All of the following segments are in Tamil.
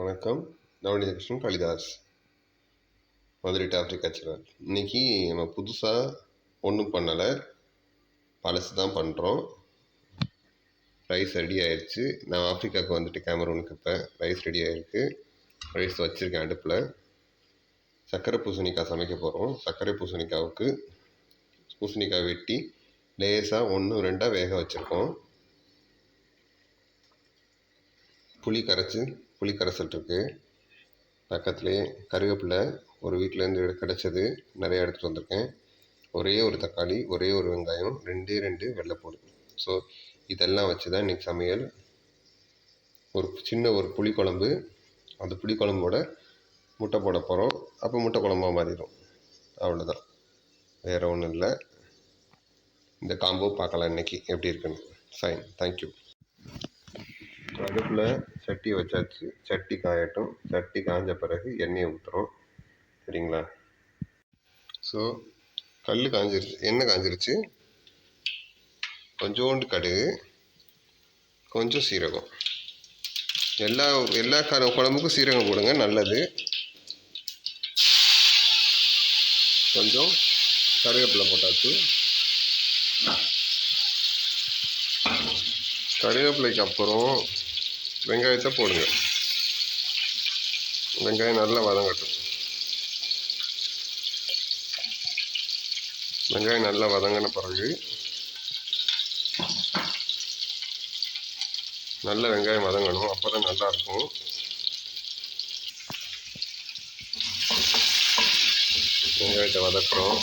வணக்கம். நவநீத கிருஷ்ணன் காளிதாஸ். மதுரை டாப்ரி கல்ச்சரல் இன்றைக்கி நம்ம புதுசாக ஒன்றும் பண்ணலை. பழசு தான் பண்ணுறோம் ரைஸ் ரெடி ஆயிடுச்சு நான் ஆஃப்ரிக்காவுக்கு வந்துட்டு கேமரூனுக்கு இப்போ ரைஸ் ரெடி ஆகிருக்கு ரைஸ் வச்சுருக்கேன் அடுப்பில். சர்க்கரை பூசணிக்காய் சமைக்க போகிறோம் சர்க்கரை பூசணிக்காவுக்கு பூசணிக்காய் வெட்டி லேசாக ஒன்று ரெண்டாக வேக வச்சுருக்கோம். புளி கரைச்சி புளி கரைசல் இருக்குது பக்கத்துலேயே கருவேப்பிலை ஒரு வீட்டிலேருந்து கிடச்சது நிறைய எடுத்துகிட்டு வந்திருக்கேன். ஒரே ஒரு தக்காளி ஒரே ஒரு வெங்காயம் ரெண்டே ரெண்டு வெள்ளைப்பூடு ஸோ இதெல்லாம் வச்சு தான் இன்றைக்கி சமையல். ஒரு சின்ன ஒரு புளிக்குழம்பு அந்த புளிக்குழம்போட முட்டை போட போகிறோம் அப்போ முட்டை குழம்பா மாறிடும். அவ்வளோதான் வேறு ஒன்றும் இல்லை. இந்த காம்போ பார்க்கலாம் இன்றைக்கி எப்படி இருக்குன்னு. ஃபைன் தேங்க்யூ அடுப்பில் சட்டி வச்சாச்சு. சட்டி காயட்டும். சட்டி காஞ்ச பிறகு எண்ணெயை ஊற்றுறோம் சரிங்களா? ஸோ கல் காஞ்சிருச்சு. எண்ணெய் காஞ்சிருச்சு. கொஞ்சோண்டு கடுகு. கொஞ்சம் சீரகம். எல்லா எல்லா க குழம்புக்கும் சீரகம் போடுங்க. நல்லது. கொஞ்சம் கருவேப்பிலை போட்டாச்சு. கருவேப்பிலைக்கு அப்புறம் வெங்காயத்தை போடுங்க. வெங்காயம் நல்லா வதங்கட்டும். வெங்காயம் நல்லா வதங்கின பிறகு நல்ல வெங்காயம் வதங்கணும். அப்போ தான் நல்லாயிருக்கும் வெங்காயத்தை வதக்குறோம்.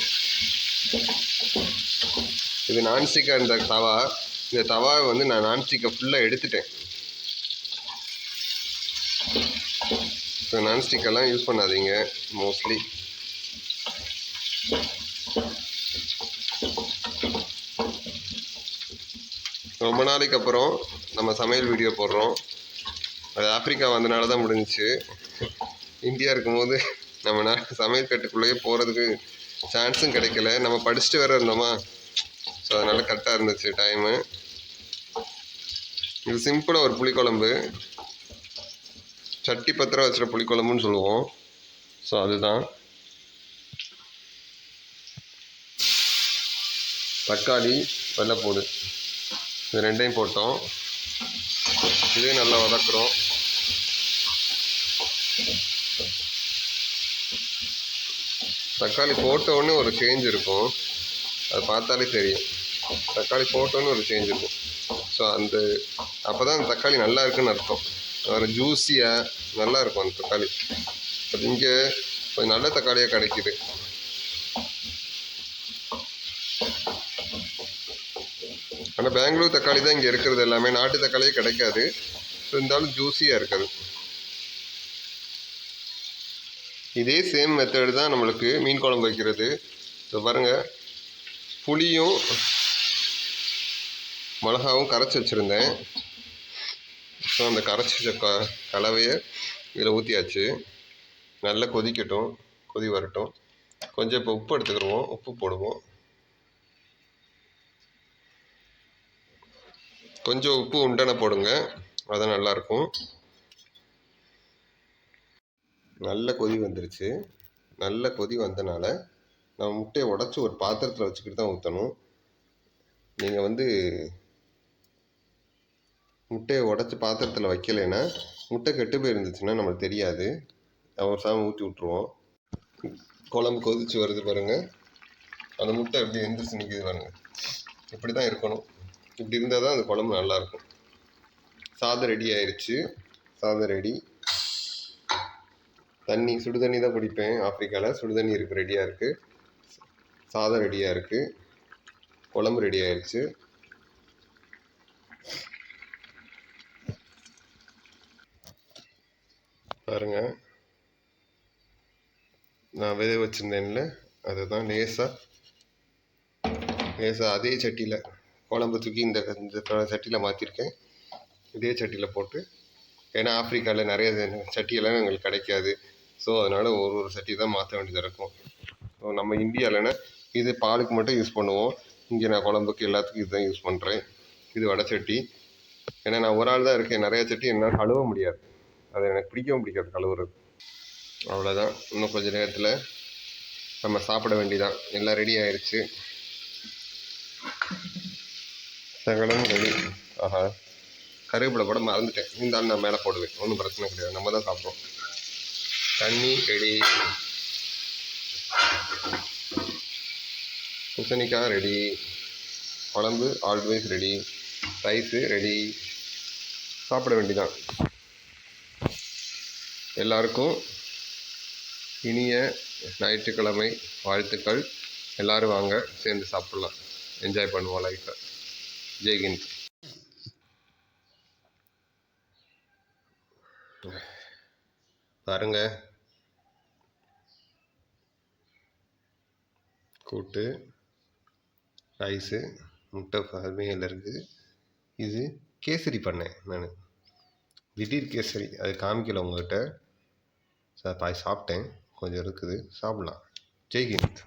இது நான்ஸ்டிக்காக இருந்த தவா. இந்த தவாவை வந்து நான் நான்ஸ்டிக்கை ஃபுல்லாக எடுத்துட்டேன். ஸோ நான்ஸ்டிக்கெல்லாம் யூஸ் பண்ணாதீங்க மோஸ்ட்லி ரொம்ப நாளைக்கு அப்புறம் நம்ம சமையல் வீடியோ போடுறோம். அது ஆப்பிரிக்கா வந்தனால தான் முடிஞ்சிச்சு. இந்தியா இருக்கும்போது நம்ம நா சமையல் கட்டுக்குள்ளேயே போகிறதுக்கு சான்ஸும் கிடைக்கல. நம்ம படிச்சுட்டு வேறு இருந்தோமா? ஸோ அதனால் கரெக்டாக இருந்துச்சு டைமு இது சிம்பிளாக ஒரு புளிக்குழம்பு. சட்டி பத்திரம் வச்சுற புளிக்குழம்புன்னு சொல்லுவோம். ஸோ அதுதான். தக்காளி வெள்ளைப்பூடு இது ரெண்டையும் போட்டோம். இதையும் நல்லா வதக்குறோம். தக்காளி போட்ட ஒரு சேஞ்ச் இருக்கும். அது பார்த்தாலே தெரியும். தக்காளி போட்டோன்னு ஒரு சேஞ்ச் இருக்கும். ஸோ அந்த அப்போ தான் அந்த தக்காளி நல்லா இருக்குன்னு அர்த்தம். ஒரு ஜூஸியாக நல்லா இருக்கும் அந்த தக்காளி. பட் இங்கே கொஞ்சம் நல்ல தக்காளியாக கிடைக்கிது. ஆனால் பெங்களூர் தக்காளி தான் இங்கே இருக்கிறது எல்லாமே. நாட்டு தக்காளியே கிடைக்காது. இருந்தாலும் ஜூஸியாக இருக்காது. இதே சேம் மெத்தடு தான் நம்மளுக்கு மீன் குழம்பு வைக்கிறது. இப்போ பாருங்கள் புளியும் மிளகாவும் கரைச்சி வச்சுருந்தேன். ஸோ அந்த கரைச்சி க கலவையை இதில் ஊற்றியாச்சு நல்லா கொதிக்கட்டும். கொதி வரட்டும். கொஞ்சம் இப்போ உப்பு எடுத்துக்கிடுவோம். உப்பு போடுவோம். கொஞ்சம் உப்பு உண்டனை போடுங்க. அது நல்லாயிருக்கும். நல்ல கொதி வந்துருச்சு. நல்ல கொதி வந்தனால நம்ம முட்டையை உடச்சி ஒரு பாத்திரத்தில் வச்சுக்கிட்டு தான் ஊற்றணும் நீங்கள் வந்து முட்டையை உடச்சி பாத்திரத்தில் வைக்கலைன்னா முட்டை கெட்டு போயிருந்துச்சுன்னா நம்மளுக்கு தெரியாது. ஒரு சாமி ஊற்றி விட்ருவோம் குழம்பு கொதிச்சு வருது பாருங்கள் அந்த முட்டை எப்படி எந்திரிச்சு நிற்கிது பாருங்கள் இப்படி தான் இருக்கணும். இப்படி இருந்தால் தான் அந்த குழம்பு நல்லாயிருக்கும் சாதம் ரெடி ஆயிடுச்சு சாதம் ரெடி. தண்ணி சுடு தண்ணி தான் குடிப்பேன் ஆஃப்ரிக்காவில் சுடு தண்ணி இருக்குது ரெடியாக இருக்குது சாதம் ரெடியாக இருக்குது குழம்பு ரெடி ஆயிடுச்சு பாருங்கள் நான் விதை வச்சுருந்தேன்ல அதை தான் லேசாக லேசாக அதே சட்டியில் குழம்பு தூக்கி இந்த இந்த சட்டியில் மாற்றிருக்கேன் இதே சட்டியில் போட்டு ஏன்னா ஆஃப்ரிக்காவில் நிறைய சட்டியெல்லாம் எங்களுக்கு கிடைக்காது. ஸோ அதனால் ஒரு ஒரு சட்டி தான் மாற்ற வேண்டியதாக இருக்கும். ஸோ நம்ம இந்தியாவிலனா இது பாலுக்கு மட்டும் யூஸ் பண்ணுவோம். இங்கே நான் குழம்புக்கு எல்லாத்துக்கும் இதுதான் யூஸ் பண்ணுறேன் இது வடை சட்டி. ஏன்னா நான் ஒரு ஆள் தான் இருக்கேன். நிறையா சட்டி என்னால் கழுவ முடியாது. அது எனக்கு பிடிக்கவும் பிடிக்காது கழுவுறது. அவ்வளோதான் இன்னும் கொஞ்ச நேரத்தில் நம்ம சாப்பிட வேண்டிதான் எல்லாம் ரெடி ஆயிடுச்சு சகலம் ரெடி ஆஹா. கருவேப்பிலை கூட மறந்துட்டேன். இருந்தாலும் நான் மேலே போடுவேன். ஒன்றும் பிரச்சனை கிடையாது. நம்ம தான் சாப்பிட்றோம். தண்ணி ரெடி பூசணிக்காய் ரெடி குழம்பு ஆல்வேஸ் ரெடி ரைஸு ரெடி சாப்பிட வேண்டிதான் எல்லாருக்கும் இனிய ஞாயிற்றுக்கிழமை வாழ்த்துக்கள். எல்லாரும் வாங்க சேர்ந்து சாப்பிட்லாம். என்ஜாய் பண்ணுவோம் லைஃப்பை ஜெய்ஹிந்த் பாருங்க. கூட்டு ரைஸு முட்டை அருமையில் இருக்குது இது கேசரி பண்ணேன் நான். திடீர் கேசரி அது காமிக்கல உங்கள்கிட்ட சார் பாய் சாப்பிட்டேன். கொஞ்சம் இருக்குது. சாப்பிட்லாம். ஜெய்ஹிந்த்.